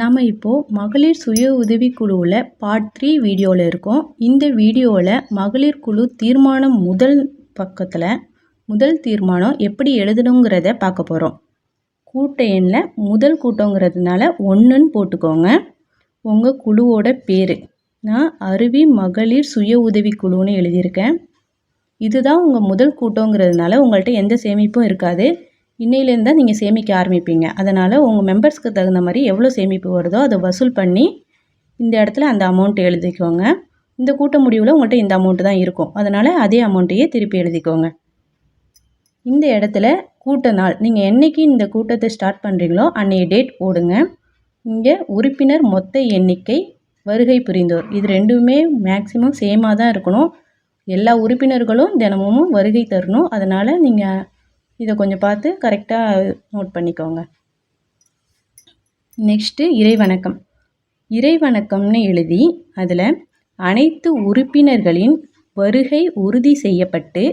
நாம் இப்போது மகளிர் சுய உதவி குழுவில் பார்ட் த்ரீ வீடியோவில் இருக்கோம். இந்த வீடியோவில் மகளிர் குழு தீர்மானம் முதல் பக்கத்தில் முதல் தீர்மானம் எப்படி எழுதணுங்கிறத பார்க்க போகிறோம் கூட்ட எண்ணில் முதல் கூட்டங்கிறதுனால ஒன்றுன்னு போட்டுக்கோங்க. உங்கள் குழுவோட பேர். நான் அருவி மகளிர் சுய உதவி குழுன்னு எழுதியிருக்கேன். இதுதான் உங்கள் முதல் கூட்டங்கிறதுனால உங்கள்கிட்ட எந்த சேமிப்பும் இருக்காது. இன்னையிலேருந்து தான் நீங்கள் சேமிக்க ஆரம்பிப்பீங்க. அதனால் உங்கள் மெம்பர்ஸ்க்கு தகுந்த மாதிரி எவ்வளோ சேமிப்பு வருதோ அதை வசூல் பண்ணி இந்த இடத்துல அந்த அமௌண்ட் எழுதிக்கோங்க. இந்த கூட்ட முடிவில் உங்கள்கிட்ட இந்த அமௌண்ட்டு தான் இருக்கும். அதனால் அதே அமௌண்ட்டையே திருப்பி எழுதிக்கோங்க. இந்த இடத்துல கூட்ட நாள் நீங்கள் என்றைக்கு இந்த கூட்டத்தை ஸ்டார்ட் பண்ணுறீங்களோ அன்றைய டேட் போடுங்க. இங்கே உறுப்பினர் மொத்த எண்ணிக்கை வருகை புரிந்தோர். இது ரெண்டுமே மேக்ஸிமம் சேமாக தான் இருக்கணும். எல்லா உறுப்பினர்களும் தினமும் வருகை தரணும். அதனால் நீங்கள் இதை கொஞ்சம் பார்த்து கரெக்டாக நோட் பண்ணிக்கோங்க. நெக்ஸ்ட்டு இறைவணக்கம். இறைவணக்கம்னு எழுதி அதில் அனைத்து உறுப்பினர்களின் வருகை உறுதி செய்யப்பட்டு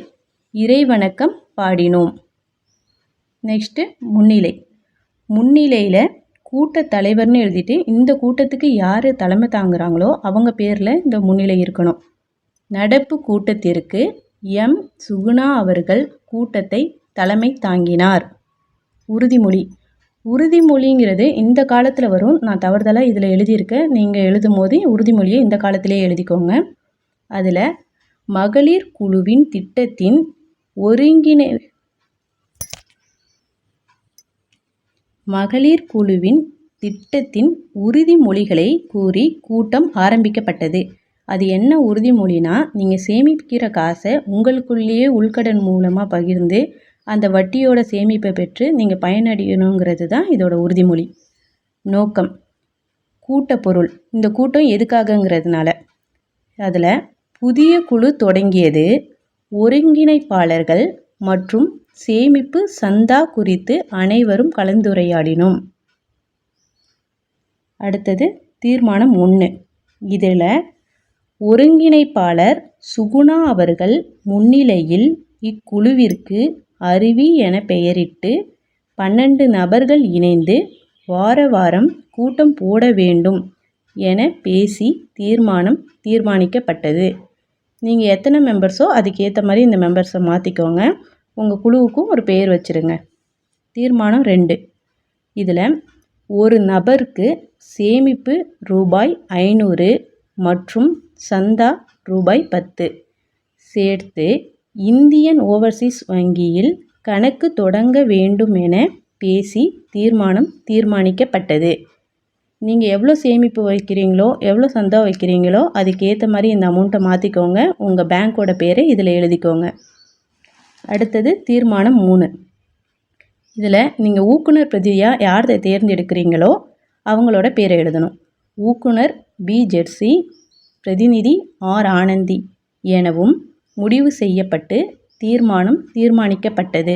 இறைவணக்கம் பாடினோம். நெக்ஸ்ட்டு முன்னிலை. முன்னிலையில் கூட்ட தலைவர்னு எழுதிட்டு இந்த கூட்டத்துக்கு யார் தலைமை தாங்குகிறாங்களோ அவங்க பேரில் இந்த முன்னிலை இருக்கணும். நடப்பு கூட்டத்திற்கு எம். சுகுணா அவர்கள் கூட்டத்தை தலைமை தாங்கினார். உறுதிமொழி. உறுதிமொழிங்கிறது இந்த காலத்தில் வரும். நான் தவறுதலாக இதில் எழுதியிருக்கேன். நீங்கள் எழுதும் போது உறுதிமொழியை இந்த காலத்திலே எழுதிக்கோங்க. அதில் மகளிர் குழுவின் திட்டத்தின் ஒருங்கிணை மகளிர் குழுவின் திட்டத்தின் உறுதிமொழிகளை கூறி கூட்டம் ஆரம்பிக்கப்பட்டது. அது என்ன உறுதிமொழினா நீங்கள் சேமிக்கிற காசை உங்களுக்குள்ளேயே உள்கடன் மூலமாக பகிர்ந்து அந்த வட்டியோட சேமிப்பை பெற்று நீங்கள் பயனடையணுங்கிறது தான் இதோட உறுதிமொழி. நோக்கம். கூட்டப்பொருள் இந்த கூட்டம் எதுக்காகங்கிறதுனால. அதில் புதிய குழு தொடங்கியது ஒருங்கிணைப்பாளர்கள் மற்றும் சேமிப்பு சந்தா குறித்து அனைவரும் கலந்துரையாடினோம். அடுத்தது தீர்மானம் ஒன்று இதில் ஒருங்கிணைப்பாளர் சுகுணா அவர்கள் முன்னிலையில் இக்குழுவிற்கு அருவி என பெயரிட்டு பன்னெண்டு நபர்கள் இணைந்து வார வாரம் கூட்டம் போட வேண்டும் என பேசி தீர்மானம் தீர்மானிக்கப்பட்டது. நீங்கள் எத்தனை மெம்பர்ஸோ அதுக்கேற்ற மாதிரி இந்த மெம்பர்ஸை மாற்றிக்கோங்க உங்கள் குழுவுக்கும் ஒரு பெயர் வச்சுருங்க. தீர்மானம் ரெண்டு. இதில் ஒரு நபருக்கு சேமிப்பு ரூபாய் ஐநூறு மற்றும் சந்தா ரூபாய் பத்து சேர்த்து இந்தியன் ஓவர்சீஸ் வங்கியில் கணக்கு தொடங்க வேண்டும் என பேசி தீர்மானம் தீர்மானிக்கப்பட்டது. நீங்கள் எவ்வளோ சேமிப்பு வைக்கிறீங்களோ எவ்வளோ சந்தா வைக்கிறீங்களோ அதுக்கேற்ற மாதிரி இந்த அமௌண்ட்டை மாற்றிக்கோங்க உங்கள் பேங்க்கோட பேரை இதில் எழுதிக்கோங்க. அடுத்தது தீர்மானம் மூணு. இதில் நீங்கள் ஊக்குனர் பிரதியாக யார் தேர்ந்தெடுக்கிறீங்களோ அவங்களோட பேரை எழுதணும். ஊக்குனர் பி ஜெர்சி பிரதிநிதி ஆர் ஆனந்தி எனவும் முடிவு செய்யப்பட்டு தீர்மானம் தீர்மானிக்கப்பட்டது.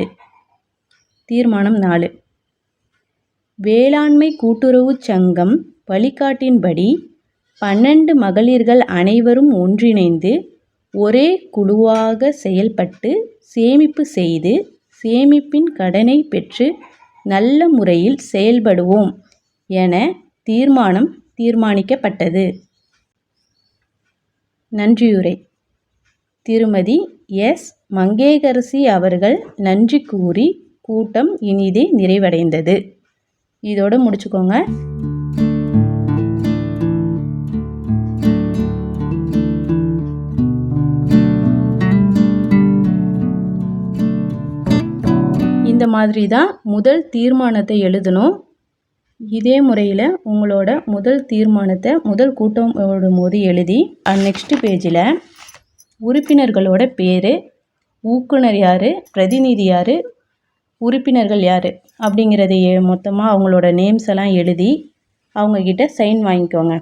தீர்மானம் நாலு. வேளாண்மை கூட்டுறவுச் சங்கம் வழிகாட்டின்படி பன்னெண்டு மகளிர்கள் அனைவரும் ஒன்றிணைந்து ஒரே குழுவாக செயல்பட்டு சேமிப்பு செய்து சேமிப்பின் கடனை பெற்று நல்ல முறையில் செயல்படுவோம் என தீர்மானம் தீர்மானிக்கப்பட்டது. நன்றியுரை. திருமதி எஸ். மங்கேகரசி அவர்கள் நன்றி கூறி கூட்டம் இனிதே நிறைவடைந்தது. இதோடு முடிச்சுக்கோங்க. இந்த மாதிரி தான் முதல் தீர்மானத்தை எழுதணும். இதே முறையில் உங்களோட முதல் தீர்மானத்தை முதல் கூட்டம் போது எழுதி நெக்ஸ்ட்டு பேஜில் உறுப்பினர்களோட பேர் ஊக்குனர் யார் பிரதிநிதி யார் உறுப்பினர்கள் யார் அப்படிங்கிறத மொத்தமாக அவங்களோட நேம்ஸ் எல்லாம் எழுதி அவங்கக்கிட்ட சைன் வாங்கிக்கோங்க.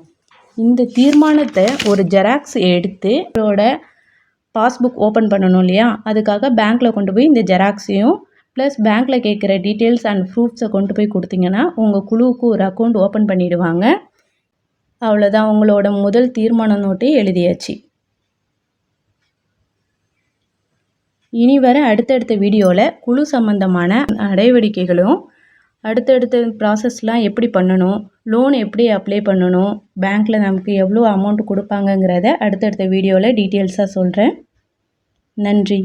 இந்த தீர்மானத்தை ஒரு ஜெராக்ஸ் எடுத்து அவரோட பாஸ்புக் ஓப்பன் பண்ணணும் இல்லையா? அதுக்காக பேங்க்கில் கொண்டு போய் இந்த ஜெராக்ஸையும் ப்ளஸ் பேங்க்கில் கேட்குற டீட்டெயில்ஸ் அண்ட் ப்ரூஃப்ஸை கொண்டு போய் கொடுத்தீங்கன்னா உங்கள் குழுவுக்கு ஒரு அக்கௌண்ட் ஓப்பன் பண்ணிவிடுவாங்க அவ்வளோதான் உங்களோட முதல் தீர்மான நோட்டை எழுதியாச்சு. இனி வர அடுத்தடுத்த வீடியோவில் குழு சம்பந்தமான நடவடிக்கைகளும் அடுத்தடுத்த ப்ராசஸ்லாம் எப்படி பண்ணணும் லோன் எப்படி அப்ளை பண்ணணும் பேங்க்கில் நமக்கு எவ்வளோ அமௌண்ட் கொடுப்பாங்கங்கிறத அடுத்தடுத்த வீடியோவில் டீட்டெயில்ஸாக சொல்கிறேன் நன்றி.